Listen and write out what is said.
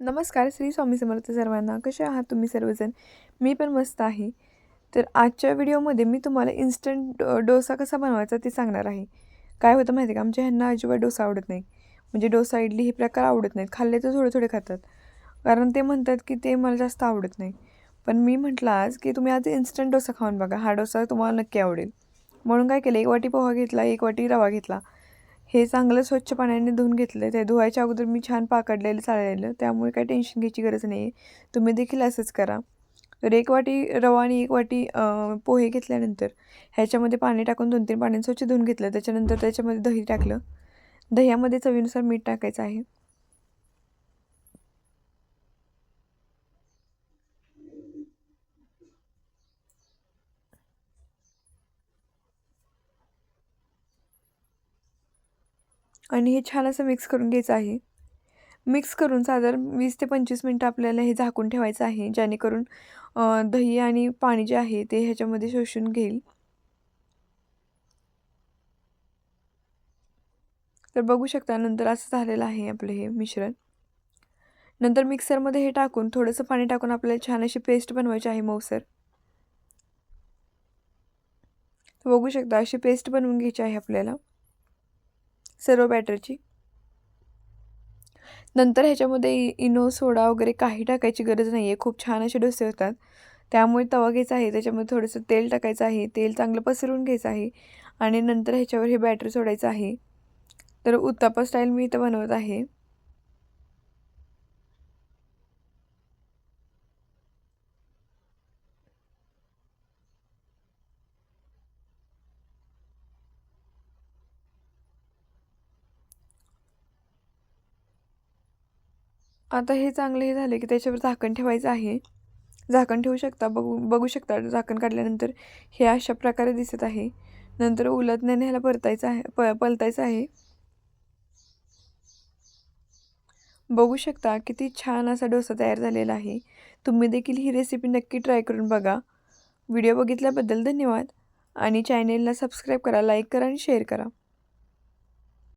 नमस्कार श्री स्वामी समर्थ सर्वांना. कसे आहात तुम्ही सर्वजण? मी पण मस्त आहे. तर आजच्या व्हिडिओमध्ये मी तुम्हाला इन्स्टंट डोसा कसा बनवायचा ते सांगणार आहे. काय होतं माहिती आहे का? आमच्या ह्यांना अजिबात डोसा आवडत नाही. म्हणजे डोसा इडली हे प्रकार आवडत नाहीत. खाल्ले तर थोडे थोडे खातात. कारण ते म्हणतात की ते मला जास्त आवडत नाही. पण मी म्हटलं आज की तुम्ही आज इन्स्टंट डोसा खाऊन बघा. हा डोसा तुम्हाला नक्की आवडेल. म्हणून काय केलं? एक वाटी पोहा घेतला एक वाटी रवा घेतला. हे चांगलं स्वच्छ पाण्याने धुवून घेतलं ते धुवायच्या अगोदर मी छान पाकडलेलं चाळलेलं. त्यामुळे काही टेन्शन घ्यायची गरज नाही आहे तुम्ही देखील असंच करा. तर एक वाटी रवा आणि एक वाटी पोहे घेतल्यानंतर ह्याच्यामध्ये पाणी टाकून दोन तीन पाण्याने स्वच्छ धुवून घेतलं. त्याच्यानंतर त्याच्यामध्ये दही टाकलं. दह्यामध्ये चवीनुसार मीठ टाकायचं आहे. आणि हे छान असं मिक्स करून घ्यायचं आहे. मिक्स करून साधारण वीस ते पंचवीस मिनटं आपल्याला हे झाकून ठेवायचं आहे जेणेकरून दही आणि पाणी जे आहे ते ह्याच्यामध्ये शोषून घेईल. तर बघू शकता नंतर असं झालेलं आहे आपलं हे मिश्रण. नंतर मिक्सरमध्ये हे टाकून थोडंसं पाणी टाकून आपल्याला छान अशी पेस्ट बनवायची आहे मऊसर. बघू शकता अशी पेस्ट बनवून घ्यायची आहे आपल्याला. सर्व बॅटरची नंतर ह्याच्यामध्ये इनो सोडा वगैरे काही टाकायची गरज नाही आहे खूप छान असे डोसे होतात. त्यामुळे तवा घ्यायचा आहे. त्याच्यामध्ये थोडंसं तेल टाकायचं आहे. तेल चांगलं पसरून घ्यायचं आहे. आणि नंतर ह्याच्यावर हे बॅटर सोडायचं आहे. तर उत्तापा स्टाईल मी इथं बनवत आहे. आता हे चांगले हे झाले की त्याच्यावर झाकण ठेवायचं आहे. झाकण ठेवू शकता बघू बघू शकता. झाकण काढल्यानंतर हे अशा प्रकारे दिसत आहे. नंतर उलटण्याने ह्याला परतायचं आहे प पलतायचं आहे. बघू शकता किती छान असा डोसा तयार झालेला आहे. तुम्ही देखील ही रेसिपी नक्की ट्राय करून बघा. व्हिडिओ बघितल्याबद्दल धन्यवाद. आणि चॅनेलला सबस्क्राईब करा लाईक करा आणि शेअर करा.